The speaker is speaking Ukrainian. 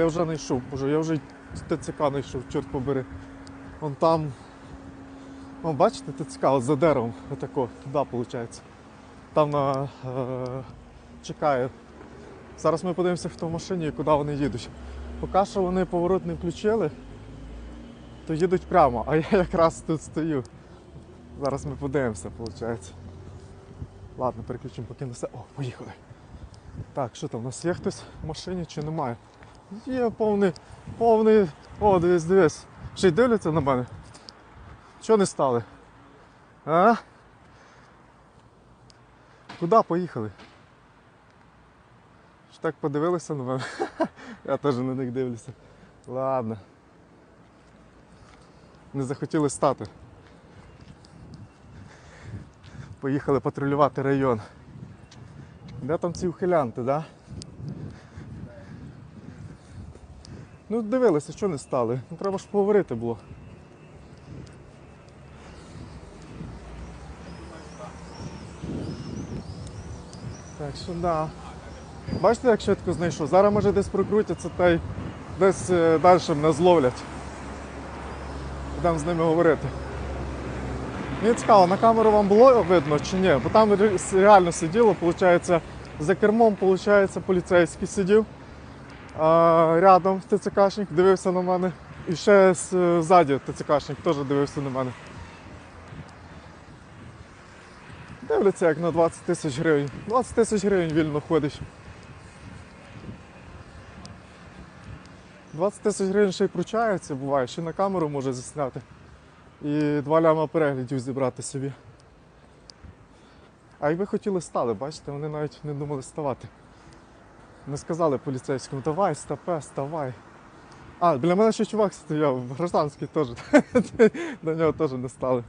Я вже знайшов, боже, я вже ТЦК знайшов, чорт побери. Вон там. Вон, бачите, ТЦК от за деревом, отако, туди виходить. Там на, е, чекає. Зараз ми подивимося, хто в машині і куди вони їдуть. Поки що вони поворот не включили, то їдуть прямо, а я якраз тут стою. Зараз ми подивимося, виходить. Ладно, переключимо поки на все. О, поїхали. Так, що там, у нас є хтось в машині чи немає? Є повний, повний. О, дивись, дивись. Ще й дивляться на мене. Чого не стали? А? Куди поїхали? Ж так подивилися на мене. Я теж на них дивлюся. Ладно. Не захотіли стати. Поїхали патрулювати район. Де там ці ухилянти, да? Ну, дивилися, що не стали. Ну, треба ж поговорити було. Так що да. Бачите, як швидко знайшов? Зараз може десь прокрутяться та й десь е, далі мене зловлять. Будемо з ними говорити. Мені цікаво, на камеру вам було видно чи ні? Бо там реально сиділо, виходить, за кермом виходить, поліцейський сидів. Рядом ТЦКшник дивився на мене. І ще е, ззаді ТЦКшник теж дивився на мене. Дивляться як на 20 тисяч гривень. 20 тисяч гривень вільно ходиш. 20 тисяч гривень ще й пручається, буває, ще на камеру може засняти. І два ляма переглядів зібрати собі. А якби хотіли стали, бачите, вони навіть не думали ставати. Не сказали поліцейському, давай, стапе, ставай. А, біля мене ще чувак стояв, гражданський теж. До нього теж не стали.